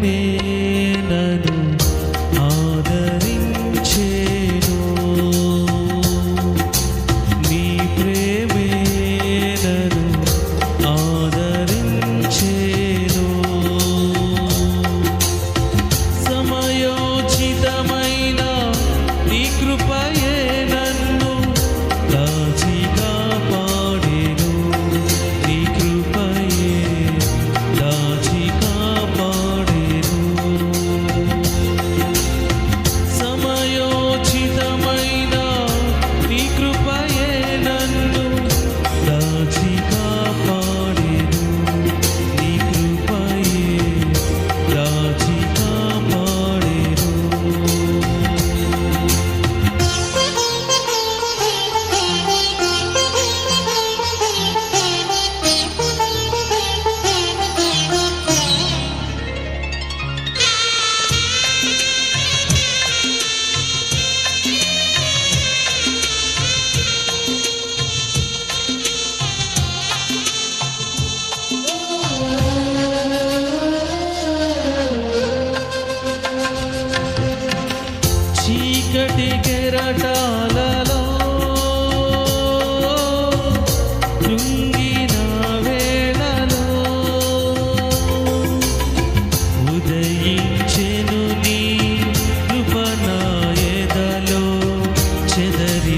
me.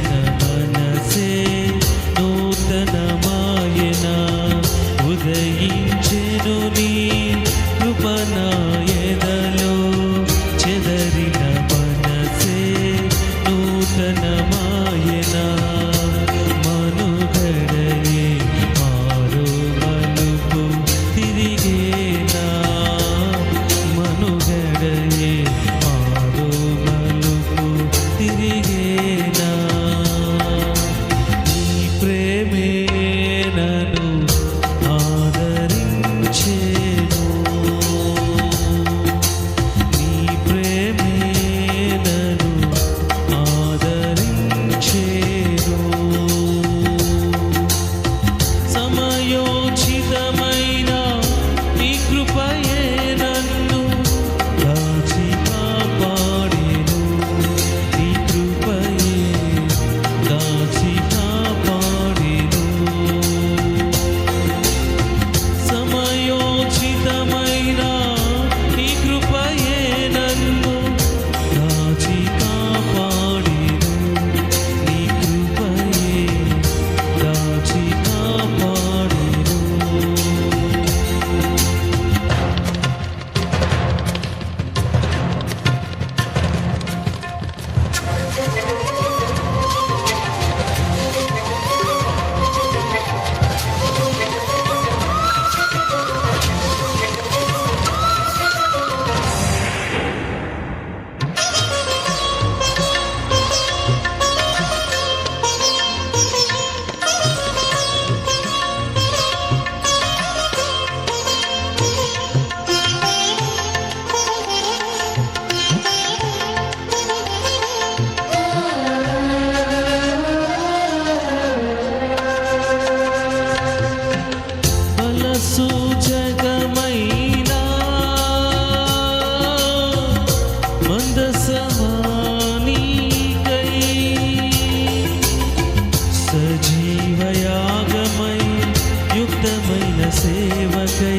Jesus మనసు జగమైనా సజీవయాగమై యుక్తమైన సేవకై